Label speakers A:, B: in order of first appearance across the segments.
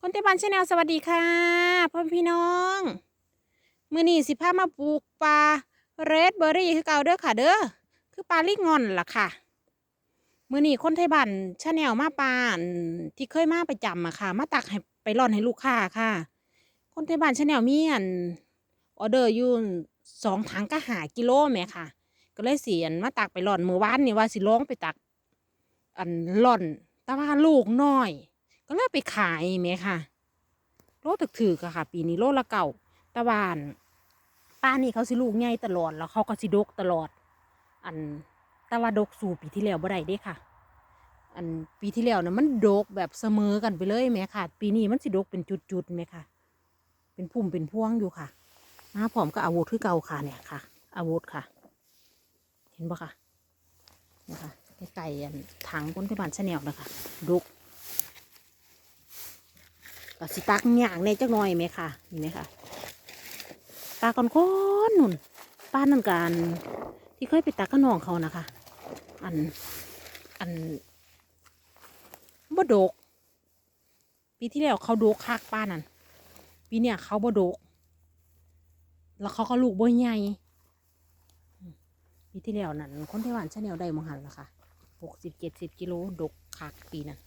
A: คนเตบันชาแนลสวัสดีค่ะพ่อพี่น้องมือนี้สิพามาปลูกปลาเรดเบอร์รี่คือเก่าเด้อค่ะเด้อคือปลาลิกงอนล่ะค่ะมือนี้คนไทยบ้านชาแนลมาปลาที่เคยมาประจำอะค่ะ มาตักให้ไปร่อนให้ลูกค้าค่ะ คนไทยบ้านชาแนลมีอันออเดอร์อยู่สองถังก็หากิโลแม่ค่ะ ก็เลยเสียนมาตักไปร่อนมือวานนี่ว่าสิลองไปตัก อันร่อนแต่ว่าลูกน้อย ก็เลยไปขายแหมค่ะ โลถึกถือกะค่ะ ปีนี้โลละเก่าตะวาอันป้านี่เขาสิลูกใหญ่ตลอดแล้วเขาก็สิดกตลอด อันตะว่าดกสู่ปีที่แล้วบ่ได้เด้ค่ะ อันปีที่แล้วนะมันดกแบบเสมอกันไปเลยแหมค่ะ ปีนี้มันสิดกเป็นจุดๆแหมค่ะ เป็นพุ่มเป็นพวงอยู่ค่ะมาพร้อมก็อาวุธคือเก่าค่ะเนี่ยค่ะ อาวุธค่ะ เห็นปะค่ะนี่ยค่ะไก่อันถังก้นที่บานชาแนลนะคะดก ก็สิตักย่างในจักหน่อยไหมค่ะเห็นไหมค่ะปลาก้อนก้อนนุ่นปลานั่นกันที่เคยไปตักกระนองเขานะคะ อันอันบ่ดกปีที่แล้วเขาโดกคักป้านั่นปีเนี้ยเขาบ่ดก แล้วเขาก็ลูกบ่ใหญ่ปีที่แล้วนั่นคนไต้หวันชาแนลได้มหันละค่ะหกสิบเจ็ดสิบกิโลดกคักปีนั้น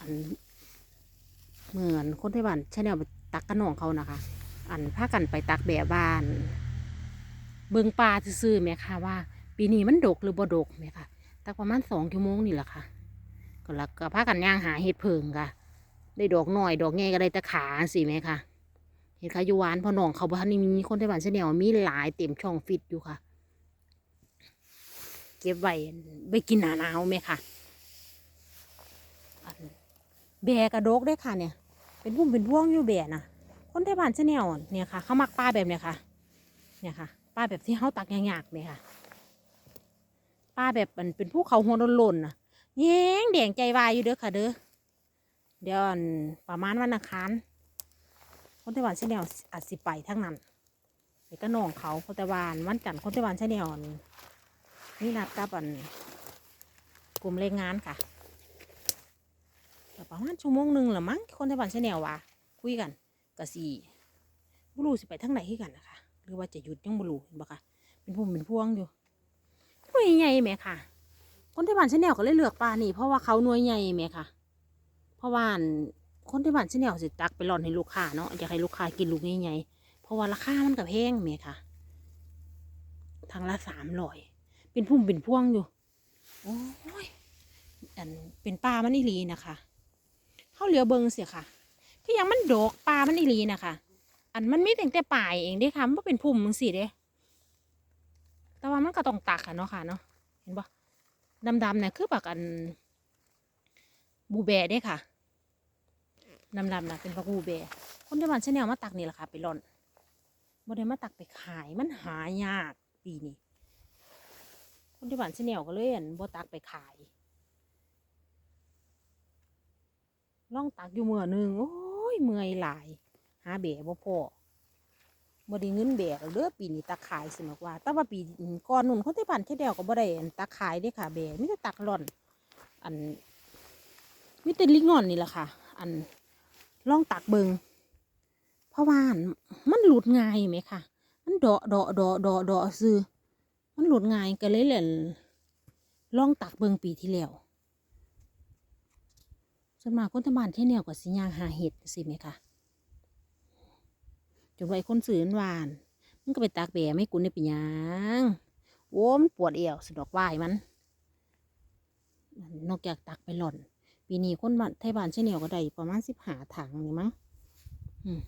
A: อัน เหมือนคนไต้หวันชาแนลไปตักกระนองเขานะคะ อันพากันไปตักแบบบ้าน เบิงปลาซื่อๆแม่ค่ะว่า ปีนี้มันดกหรือบ่ดกแม่ค่ะตักประมาณสองชั่วโมงนี่แหละค่ะ ก็แล้วก็พากันย่างหาเห็ดเพิงค่ะ ได้ดอกหน่อยดอกแง่ก็ได้ต่ขาสิแม่ค่ะเห็ดขายูวานพอหนองเขาบ่ทันได้มีคนไต้หวันชาแนลมีหลายเต็มช่องฟิตอยู่ค่ะ เก็บไว้ไปกินหนาหนาวแม่ค่ะแบกระดกได้ค่ะเนี่ย เป็นพุ่มเป็นพวงอยู่แบนะคนไต้หวันเชาแนลเนี่ยค่ะ เขามักป้าแบบเนี่ยค่ะ เนี่ยค่ะ ป้าแบบที่เขาตักยากๆเนี่ยค่ะ ป้าแบบมันเป็นภูเขาหัวโลนๆนะแย้งแดงใจวายอยู่เด้อค่ะเด้อ เดี๋ยวประมาณวันอังคารคนไต้หวันเชาแนลอาจสิไปทั้งนั้นไปก็น้องเขาคนไต้หวันวันจันทร์คนไต้หวันเชาแนลนี่นัดกับอันกลุ่มแรงงานค่ะ ประมาณชั่วโมงหนึ่งละมั้งคนไต้หวันชาแนลว่าคุยกันกะสีบุรูสิไปทางไหนคือกันนะคะหรือว่าจะหยุดยังบุรูเห็นปะคะเป็นพุ่มเป็นพวงอยู่หน่วยใหญ่ไหมค่ะ คนไต้หวันชาแนลก็เลยเลือกปลานี่เพราะว่าเขาหน่วยใหญ่ไหมค่ะ เพราะว่าอันคนไต้หวันชาแนลสิตักไปร่อนให้ลูกค้าเนาะอยากให้ลูกค้ากินลูกใหญ่ๆเพราะว่าราคามันกับแพงไหมค่ะทางละสามร้อยเป็นพุ่มเป็นพวงอยู่ โอ้ยอันเป็นปลามันอีหลีนะคะ เขาเหลียวเบิงเสียค่ะคือยังมันดอกปลามันอีหลีนะคะอันมันมีแต่แต่ป่ายเองเด้ค่ะมันเป็นพุ่มมึงสิเด้แต่ว่ามันก็ต้องตักค่ะเนาะค่ะเนาะเห็นปะดำๆเนี่ยคือปากอันบูแบเด้ค่ะดำๆนะเป็นปลาบูแบคนที่บ้านชาแนลมาตักนี่แหละค่ะ ไปร่อนบ่ได้มาตักไปขายมันหายากปีนี้คนที่บ้านชาแนลก็เลยอันบ่ตักไปขาย ล่องตักอยู่เมื่อหนึงโอ้ยเมื่อยหลาย หาเบะบ่พอบ่ได้เงินเบะหรอกเด้อปีนี้ตักขายสินุกว่า แต่ว่าปีก่อนนุ่นคนที่บ้านแค่เดียวก็บ่ได้ตักขายเด้ค่ะเบะมีแต่ตักร่อน อันมีแต่ลิงงอนนี่แหละค่ะ อันล่องตักเบิงเพราะว่ามันหลุดง่ายไหมค่ะ มันเดาะเดาะเดาะเดาะเดาะซื้อมันหลุดง่ายก็เลยเล่นล่องตักเบิงปีที่แล้ว ส่วนมากคนทำบ้านเที่ยวแนวกับสิยางหาเห็ดสิไหมคะจนไว้คนสื่อหวาน มันก็ไปตากแบไม่กุนได้เป็นหยังโอ้มันปวดเอวสะดอกวายมัน นอกจากตักไปหล่อน ปีนี้คนบ้านไทยบ้านเช่นเดียวก็ได้ประมาณสิบหาถังนี่มั้งอืม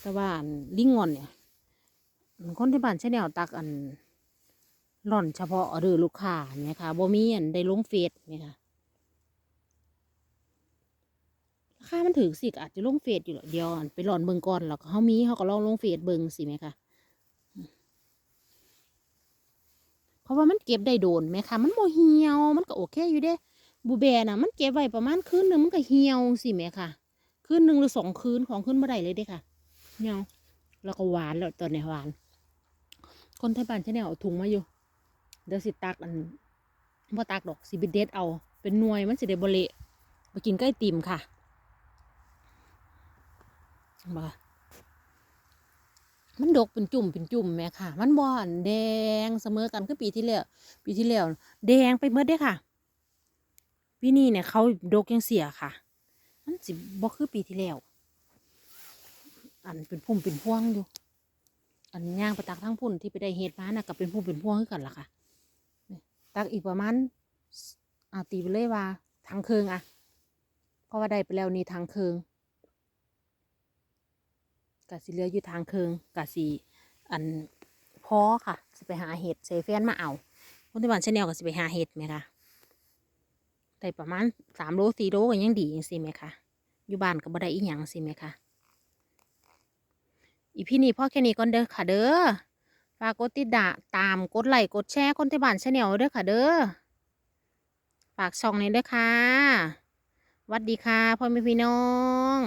A: แต่ว่านลิงงอนเนี่ยคนที่บ้านเช่นเดียวตักอันหล่อนเฉพาะออเดอร์ลูกค้าเนี่ยค่ะบ่มีอันได้ลงเฟซเนี่ยค่ะ รา คามันถึงสิอาจจะลงเฟซอยู่หรอกเดียวไปหลอนเบิงก่อนแล้วก็เขามีเขาก็ลองลงเฟซเบิงสิไหมคะเพราะว่ามันเก็บได้โดนไหมคะมันโมเหี่ยวมันก็โอเคอยู่เด้บูแบน่ะมันเก็บไว้ประมาณคืนหนึ่งมันก็เหี่ยวสิไหมคะคืนหนึ่งหรือสองคืนของคืนเมื่อใดเลยเด้ค่ะเหี่ยวแล้วก็หวานแล้วตอนนี้หวาน คนไทยบ้านใช่แนวเอาถุงมาอยู่เดี๋ยวสิตักอันบ่ตักดอกสิบิเด็ดเอา เป็นหน่วยมันสิได้บเละไปกินใกล้ติ่มค่ะ มามันดกเป็นจุ่มเป็นจุ่มแม่ค่ะ มันบอนแดงเสมอกันคือปีที่แล้ว ปีที่แล้วแดงไปเมื่อได้ค่ะปีนี้เนี่ยเขาดกยังเสียค่ะ มันสิบ่คือปีที่แล้ว อันเป็นพุ่มเป็นพวงอยู่ อันย่างไปตักทั้งพุ่นที่ไปได้เห็ดมาน่ะกับเป็นพุ่มเป็นพวงคือกันล่ะค่ะ ตักอีกประมาณเอาตีไปเลยว่าทางเคืองอะเพราะว่าได้ไปแล้วนี่ทางเคือง กะสิเลืออยู่ทางเคืองกะสิอันพอค่ะสิไปหาเห็ดใส่แฟนมาเอาคนที่บ้านชาแนลก็สิไปหาเห็ดไหมคะได้ประมาณสามโลสี่โลก็ยังดีจังสิไหมคะอยู่บ้านก็บ่ได้อีหยังสิไหมคะอีพี่นี่พ่อแค่นี้ก่อนเด้อค่ะเด้อฝากกดติดดาตามกดไลค์กดแชร์คนที่บ้านชาแนลเด้อค่ะเด้อฝากช่องนี้ด้อค่ะวัดดีค่ะพ่อแม่พี่น้อง